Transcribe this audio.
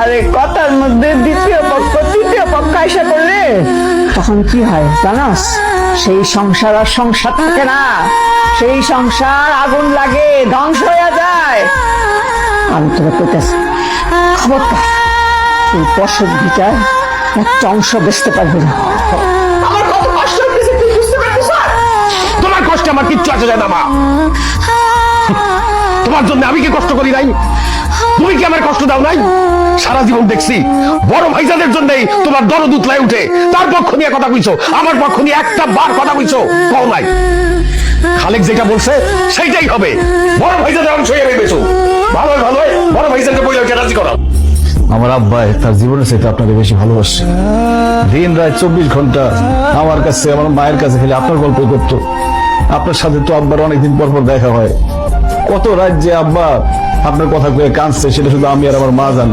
আরে কথার মধ্যে দ্বিতীয় পক্ষ, তৃতীয় পক্ষ এসে করলে তখন কি হয় জানাস? সেই সংসার আর সংসার থাকে না। সেই সংসার আগুন লাগে, ধ্বংস হয়ে যায়। আমি তোকে কইতেছি খবরটা তুই বসত ভিটায় একটা অংশ বেচতে পারবি না। তোমার কষ্টে আমার কিচ্ছু আছে যায় না মা। তোমার জন্য আমি কি কষ্ট করি নাই? তুমি কি আমার কষ্ট দাও নাই? সারা জীবন দেখছি, বড় ভাইজানের জন্যই তোমার দরদ উতলায় উঠে। তার পক্ষ নিয়ে কথা কইছো, আমার পক্ষ নিয়ে একটা বার কথা কইছো, কও নাই। খালেক যেটা বলছে, সেইটাই হবে। বড় ভাইজানের অংশ হয়ে ভেবেছো ভালো ভালো বড় ভাইজানকে ওকে রাজি করাও। আমার আব্বাই তার জীবনের চাইতে আপনাকে বেশি ভালোবাসে। দিন রাত চব্বিশ ঘণ্টা আমার কাছে, আমার মায়ের কাছে খালি আপনার গল্প করতো। আপনার সাথে তো আব্বার অনেকদিন পর পর দেখা হয়। কত রাত যে আব্বা আপনার কথা কয়ে কাঁদছে সেটা শুধু আমি আর আমার মা জানে।